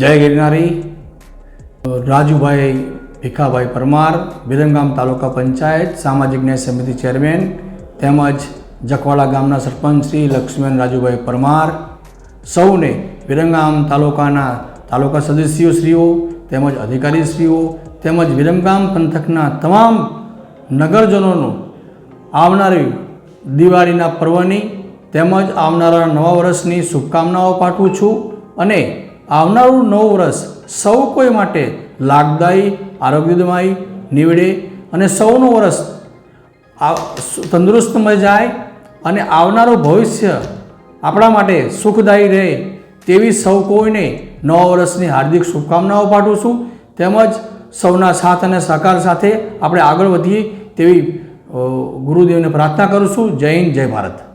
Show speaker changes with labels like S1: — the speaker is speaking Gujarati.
S1: જય ગિરનારી. રાજુભાઈ ભીખાભાઈ પરમાર વિરમગામ તાલુકા પંચાયત, સામાજિક ન્યાય સમિતિ ચેરમેન, તેમજ જખવાડા ગામના સરપંચ શ્રી લક્ષ્મણ રાજુભાઈ પરમાર. સૌને વિરમગામ તાલુકાના તાલુકા સદસ્યોશ્રીઓ તેમજ અધિકારીશ્રીઓ તેમજ વિરમગામ પંથકના તમામ નગરજનોનું આવનારી દિવાળીના પર્વની તેમજ આવનારા નવા વર્ષની શુભકામનાઓ પાઠવું છું અને આવનારું નવું વર્ષ સૌ કોઈ માટે લાભદાયી આરોગ્યદાયી નીવડે અને સૌનું વર્ષ તંદુરસ્તમય જાય અને આવનારું ભવિષ્ય આપણા માટે સુખદાયી રહે તેવી સૌ કોઈને નવા વર્ષની હાર્દિક શુભકામનાઓ પાઠવું છું. તેમજ સૌના સાથ અને સહકાર સાથે આપણે આગળ વધીએ તેવી ગુરુદેવને પ્રાર્થના કરું છું. જય હિન્દ, જય ભારત.